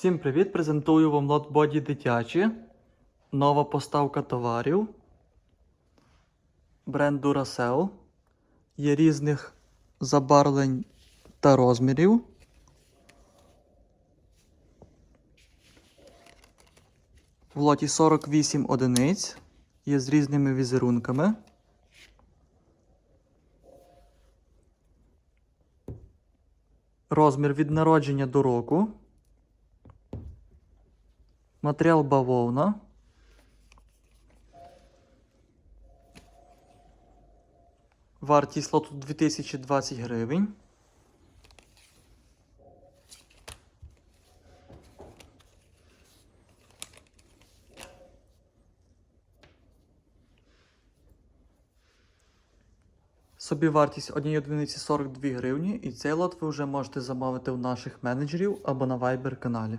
Всім привіт! Презентую вам лот боді дитячі. Нова поставка товарів. Бренд Duracell. Є різних забарвлень та розмірів. В лоті 48 одиниць. Є з різними візерунками. Розмір від народження до року. Матеріал бавовна. Вартість лоту 2020 гривень. Собівартість однієї одиниці 42 гривні, і цей лот ви вже можете замовити у наших менеджерів або на Viber каналі.